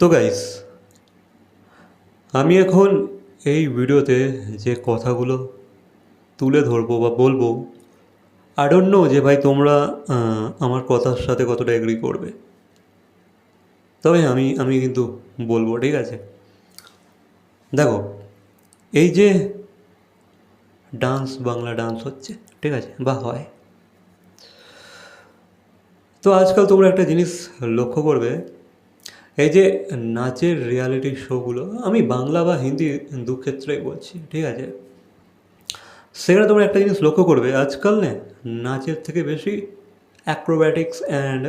তো গাইস আমি এখন এই ভিডিওতে যে কথাগুলো তুলে ধরবো বা বলব নো যে ভাই তোমরা আমার কথার সাথে কতটা এগ্রি করবে। তবে আমি আমি কিন্তু বলব, ঠিক আছে? দেখো, এই যে ডান্স বাংলা ডান্স হচ্ছে, ঠিক আছে? বা হয়। তো আজকাল তোমরা একটা জিনিস লক্ষ্য করবে, এই যে নাচের রিয়ালিটি শোগুলো আমি বাংলা বা হিন্দি দু ক্ষেত্রেই বলছি, ঠিক আছে? সেখানে তোমরা একটা জিনিস লক্ষ্য করবে, আজকাল না নাচের থেকে বেশি অ্যাক্রোব্যাটিক্স অ্যান্ড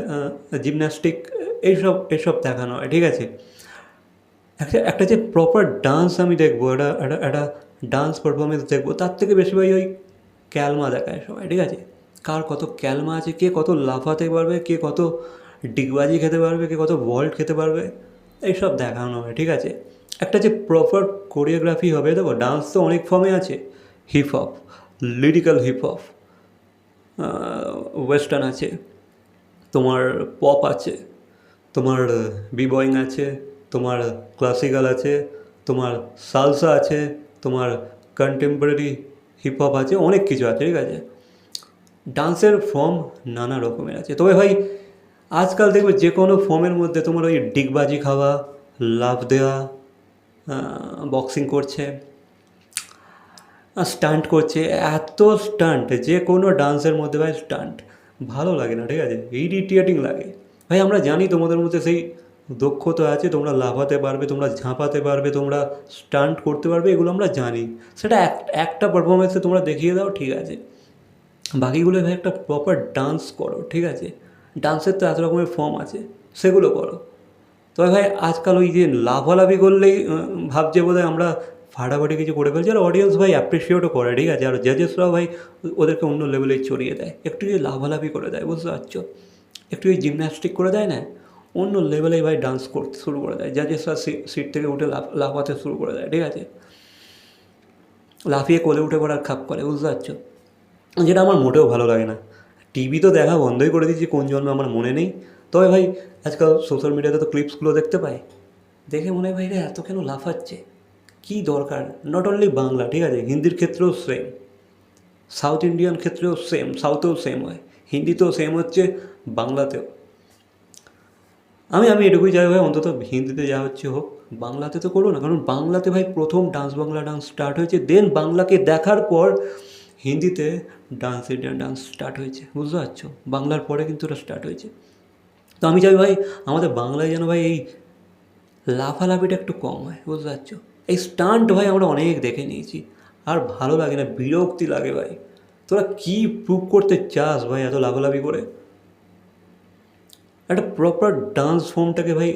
জিমন্যাস্টিক এইসব এইসব দেখানো হয়, ঠিক আছে? একটা একটা যে প্রপার ডান্স আমি দেখব, একটা একটা ডান্স পারফরমেন্স দেখব, তার থেকে বেশি ভাই ওই ক্যালমা দেখায় সবাই, ঠিক আছে? কার কত ক্যালমা আছে, কে কত লাফাতে পারবে, কে কত ডিগবাজি খেতে পারবে, কে কত ভল্ট খেতে পারবে, এইসব দেখানো হয় ঠিক আছে? একটা যে প্রপার কোরিওগ্রাফি হবে, দেখো ডান্স তো অনেক ফর্মে আছে hip hop lyrical hip hop western আছে, তোমার পপ আছে, তোমার বিবয়িং আছে, তোমার ক্লাসিক্যাল আছে, তোমার সালসা আছে, তোমার কন্টেম্পোরারি হিপ হপ আছে, অনেক কিছু আছে, ঠিক আছে? ডান্সের ফর্ম নানা রকমের আছে। তবে ভাই, আজকাল দেখবে যে কোনো ফর্মের মধ্যে তোমার ওই ডিগবাজি খাওয়া লাভ দেওয়া বক্সিং করছে স্টান্ট করছে, এত স্টান্ট যে কোনো ডান্সের মধ্যে ভাই স্টান্ট ভালো লাগে না, ঠিক আছে? ইরিটেটিং লাগে। ভাই, আমরা জানি তোমাদের মধ্যে সেই দক্ষতা আছে, তোমরা লাফাতে পারবে, তোমরা ঝাঁপাতে পারবে, তোমরা স্টান্ট করতে পারবে, এগুলো আমরা জানি। সেটা এক- একটা পারফরমেন্সে তোমরা দেখিয়ে দাও, ঠিক আছে? বাকিগুলো ভাই একটা প্রপার ডান্স করো, ঠিক আছে? ডান্সের তো এত রকমের ফর্ম আছে, সেগুলো করো। তবে ভাই, আজকাল ওই যে লাভালাভি করলেই ভাবছে বোধহয় আমরা ফাটাফাটি কিছু করে ফেলছি। আর অডিয়েন্স ভাই অ্যাপ্রিসিয়েটও করে, ঠিক আছে? আর জাজেসরাও ভাই ওদেরকে অন্য লেভেলে চড়িয়ে দেয়। একটু যদি লাভালাভি করে দেয়, বুঝতে পারছ? একটু ওই জিমন্যাস্টিক করে দেয় না, অন্য লেভেলে ভাই ডান্স করতে শুরু করে দেয়। জাজেসরা সিট থেকে উঠে লাফ, লাফাতে শুরু করে দেয়, ঠিক আছে? লাফিয়ে কোলে উঠে পড়ার খাপ করে, বুঝতে পারছ? যেটা আমার মোটেও ভালো লাগে না। টিভি তো দেখা বন্ধই করে দিয়েছি, কোন জন্মে আমার মনে নেই। তবে ভাই, আজকাল সোশ্যাল মিডিয়াতে তো ক্লিপসগুলো দেখতে পাই। দেখে মনে হয় ভাই রে এত কেন লাফাচ্ছে? কী দরকার? নট অনলি বাংলা, ঠিক আছে? হিন্দির ক্ষেত্রেও সেম সাউথ ইন্ডিয়ান ক্ষেত্রেও সেম সাউথেও সেম হয়। হিন্দিতেও সেম হচ্ছে, বাংলাতেও। আমি আমি এটুকুই চাই ভাই অন্তত হিন্দিতে যা হচ্ছে হোক, বাংলাতে তো করো না। কারণ বাংলাতে ভাই প্রথম ডান্স বাংলা ডান্স স্টার্ট হয়েছে। দেন বাংলাকে দেখার পর হিন্দিতে ডান্স ইন্ডিয়ান ডান্স স্টার্ট হয়েছে, বুঝতে পারছ? বাংলার পরে কিন্তু ওটা স্টার্ট হয়েছে। তো আমি চাই ভাই, আমাদের বাংলায় যেন ভাই এই লাফালাফিটা একটু কম হয়, বুঝতে পারছ? এই স্টান্ট ভাই আমরা অনেক দেখে নিয়েছি। আর ভালো লাগে না, বিরক্তি লাগে ভাই। তোরা কী প্রুভ করতে চাস ভাই এত লাফালাফি করে? একটা প্রপার ডান্স ফর্মটাকে ভাই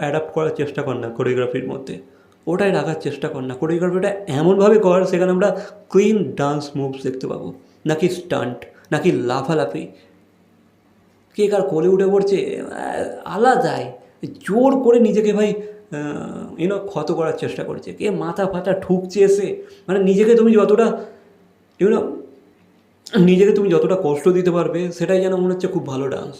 অ্যাডাপ্ট করার চেষ্টা কর না কোরিওগ্রাফির মধ্যে। ওটাই রাখার চেষ্টা কর না। কোরিওগ্রাফিটা এমনভাবে কর সেখানে আমরা ক্লিন ডান্স মুভস দেখতে পাবো। নাকি স্টান্ট নাকি লাফালাফি। কে কার কোলে উঠে পড়ছে আলাদাই। জোর করে নিজেকে ভাই ইউনো ক্ষত করার চেষ্টা করছে। কে মাথা ফাতা ঠুকছে এসে। মানে নিজেকে তুমি যতটা ইউনো নিজেকে তুমি যতটা কষ্ট দিতে পারবে, সেটাই যেন মনে হচ্ছে খুব ভালো ডান্স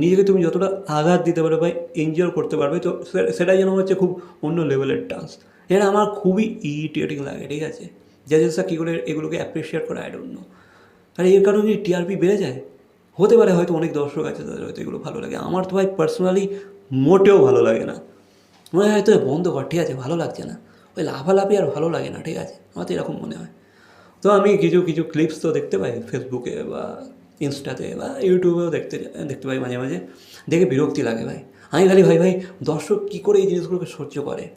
নিজেকে তুমি যতটা আঘাত দিতে পারবে বা এনজয় করতে পারবে, তো সেটাই যেন হচ্ছে খুব অন্য লেভেলের ডান্স এটা আমার খুবই ইরিটেটিং লাগে, ঠিক আছে? জাজেসরা কী করে এগুলোকে অ্যাপ্রিসিয়েট করে আই নো আর এর কারণে টিআরপি বেড়ে যায়, হতে পারে হয়তো অনেক দর্শক আছে তাদের হয়তো এগুলো ভালো লাগে। আমার তো ভাই পার্সোনালি মোটেও ভালো লাগে না। মনে হয় হয়তো বন্ধ কর, ঠিক আছে, ভালো লাগছে না। ওই লাফালাফি আর ভালো লাগে না, ঠিক আছে? আমার তো এরকম মনে হয়। তো আমি কিছু কিছু ক্লিপস তো দেখতে পাই ফেসবুকে বা ইনস্টাতে বা ইউটিউবেও দেখতে দেখতে পাই মাঝে মাঝে। দেখে বিরক্তি লাগে ভাই। আমি খালি ভাই ভাই, দর্শক কী করে এই জিনিসগুলোকে সহ্য করে?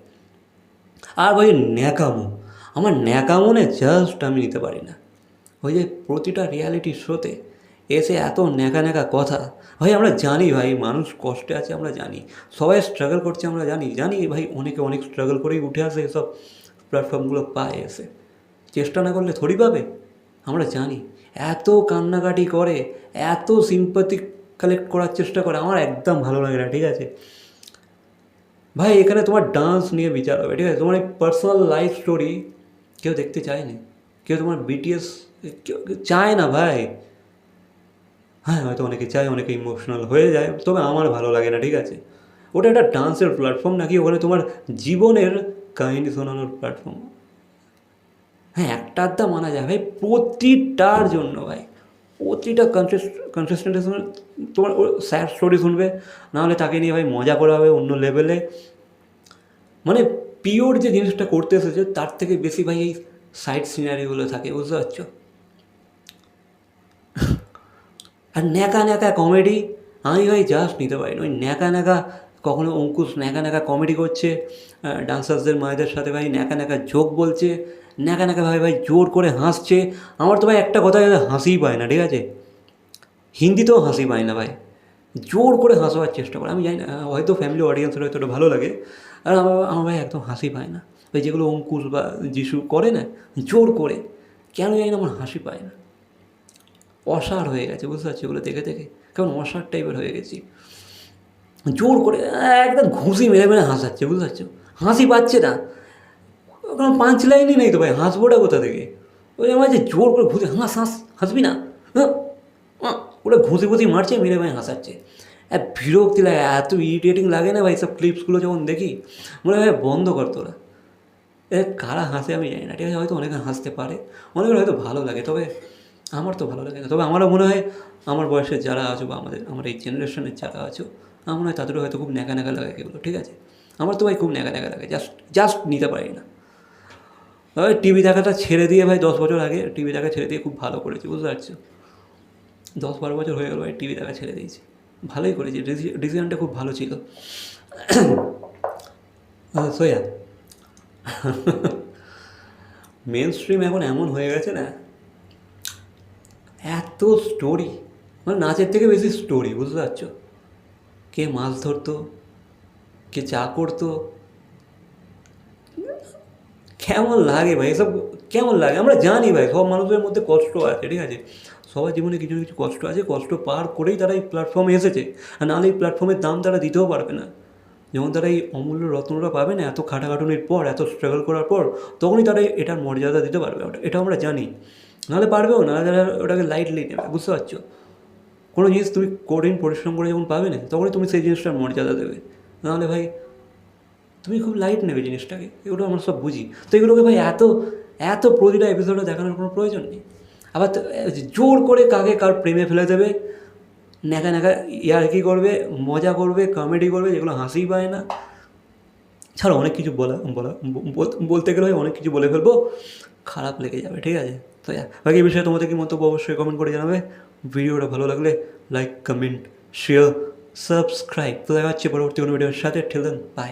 আর ভাই, ন্যাকামো। আমার ন্যাকামনে জাস্ট আমি নিতে পারি না। ওই যে প্রতিটা রিয়ালিটি শোতে এসে এত ন্যাকা ন্যাকা কথা। ভাই, আমরা জানি ভাই, মানুষ কষ্টে আছে, আমরা জানি। সবাই স্ট্রাগল করছে, আমরা জানি। জানি ভাই, অনেকে অনেক স্ট্রাগল করেই উঠে আসে এসব প্ল্যাটফর্মগুলো পায় এসে। চেষ্টা না করলে থরি পাবে? আমরা জানি। এত কান্নাকাটি করে, এত সিম্পাথি কালেক্ট করার চেষ্টা করে, আমার একদম ভালো লাগে না, ঠিক আছে? ভাই, এখানে তোমার ডান্স নিয়ে বিচার হবে, ঠিক আছে? তোমার এই পার্সোনাল লাইফ স্টোরি কেউ দেখতে চায় না কেউ তোমার বিটিএস কেউ চায় না ভাই? হ্যাঁ হয়তো অনেকে চায়, অনেকে ইমোশনাল হয়ে যায়, তবে আমার ভালো লাগে না, ঠিক আছে? ওটা একটা ডান্সের প্ল্যাটফর্ম নাকি? ওখানে তোমার জীবনের কাহিনী শোনানোর প্ল্যাটফর্ম হ্যাঁ একটা আধটা মানা যায়। ভাই, প্রতিটার জন্য ভাই, প্রতিটা কনসিস্টেন্ট তোমার স্যাড স্টোরি শুনবে নাহলে তাকে নিয়ে ভাই মজা করা হবে অন্য লেভেলে মানে পিওর যে জিনিসটা করতে এসেছে, তার থেকে বেশি ভাই এই সাইড সিনারিগুলো থাকে, বুঝতে পারছ? আর ন্যাকা ন্যাকা কমেডি আমি ভাই জাস্ট নিতে পারি না ওই ন্যাকা ন্যাকা কখনো অঙ্কুশ ন্যাকা ন্যাকা কমেডি করছে ডান্সার্সদের মায়েদের সাথে ভাই ন্যাকা ন্যাকা জোক বলছে, ন্যাকা ন্যাকা ভাই ভাই জোর করে হাসছে। আমার তো ভাই একটা কথা হাসিই পায় না, ঠিক আছে? হিন্দিতেও হাসি পায় না ভাই। জোর করে হাসবার চেষ্টা করে। আমি জানি না, হয়তো ফ্যামিলি অডিয়েন্সের হয়তো ওটা ভালো লাগে, আর আমার আমার ভাই একদম হাসি পায় না। ওই যেগুলো অঙ্কুশ বা যিশু করে না, জোর করে, কেন জানি না আমার হাসি পায় না। অসার হয়ে গেছে, বুঝতে পারছি? ওগুলো দেখে দেখে, কেমন অসার টাইপের হয়ে গেছি। জোর করে একদম ঘুষি মেরে মেরে হাসাচ্ছে, বুঝতে পারছ? হাসি পাচ্ছে না। কোনো পাঁচ লাইনই নেই তো ভাই হাসবোটা কোথা থেকে? ওই আমার যে জোর করে ঘুষি, হাস হাস, হাসবি না? হ্যাঁ? ওটা ঘুষি ঘুষি মারছে, মেরে মেরে হাসাচ্ছে। বিরক্তি লাগে, এত ইরিটেটিং লাগে না ভাই, সব ক্লিপসগুলো যখন দেখি, মনে হয় বন্ধ কর তোরা। এ, কারা হাসে আমি জানি না, ঠিক আছে? হয়তো অনেকে হাসতে পারে, অনেকের হয়তো ভালো লাগে, তবে আমার তো ভালো লাগে না। তবে আমারও মনে হয়, আমার বয়সের যারা আছো বা আমাদের, আমার এই জেনারেশনের যারা আছো আমার হয় তাদেরও হয়তো খুব ন্যাকা ন্যাকা লাগে এগুলো, ঠিক আছে? আমার তো ভাই খুব ন্যাকা ন্যাকা লাগে জাস্ট জাস্ট নিতে পারি না। ওই টিভি দেখাটা ছেড়ে দিয়ে ভাই দশ বছর আগে টিভি দেখা ছেড়ে দিয়ে খুব ভালো করেছি, বুঝতে পারছ? দশ বারো বছর হয়ে গেল ভাই টিভি দেখা ছেড়ে দিয়েছি, ভালোই করেছি। ডিসিশনটা খুব ভালো ছিল। সোয়া। মেন স্ট্রিম এখন এমন হয়ে গেছে না, এত স্টোরি মানে নাচের থেকে বেশি স্টোরি বুঝতে পারছ? কে মাছ ধরতো? কে চা করতো? কেমন লাগে ভাই? এসব কেমন লাগে? আমরা জানি ভাই, সব মানুষের মধ্যে কষ্ট আছে, ঠিক আছে? সবার জীবনে কিছু না কিছু কষ্ট আছে, কষ্ট পার করেই তারা এই প্ল্যাটফর্মে এসেছে। আর নাহলে এই প্ল্যাটফর্মের দাম তারা দিতেও পারবে না। যখন তারা এই অমূল্য রত্নটা পাবে না, এত খাটাখাটুনির পর, এত স্ট্রাগল করার পর, তখনই তারা এটার মর্যাদা দিতে পারবে। এটা আমরা জানি। নাহলে পারবেও না তারা ওটাকে লাইটলি নেবে, বুঝতে পারছ? কোনো জিনিস তুমি কঠিন পরিশ্রম করে যখন পাবে না, তখনই তুমি সেই জিনিসটার মর্যাদা দেবে। নাহলে ভাই, তুমি খুব লাইট নেবে জিনিসটাকে, এগুলো আমরা সব বুঝি। তো এগুলোকে ভাই এত এত প্রতিটা এপিসোডে দেখানোর কোনো প্রয়োজন নেই। আবার জোর করে কাকে কার প্রেমে ফেলে দেবে, ন্যাকা ন্যাকা ইয়ার্কি করবে, মজা করবে কমেডি করবে, যেগুলো হাসিই পায় না। ছাড়া, অনেক কিছু বলা বলা, বল- বলতে গেলে অনেক কিছু বলে ফেলব, খারাপ লেগে যাবে, ঠিক আছে? তো বাকি বিষয়ে তোমাদের কি মন্তব্য অবশ্যই কমেন্ট করে জানাবে। ভিডিওটা ভালো লাগলে লাইক কমেন্ট শেয়ার সাবস্ক্রাইব তো দেখা হচ্ছে পরবর্তী কোনো ভিডিওর সাথে। ঠেলেন বাই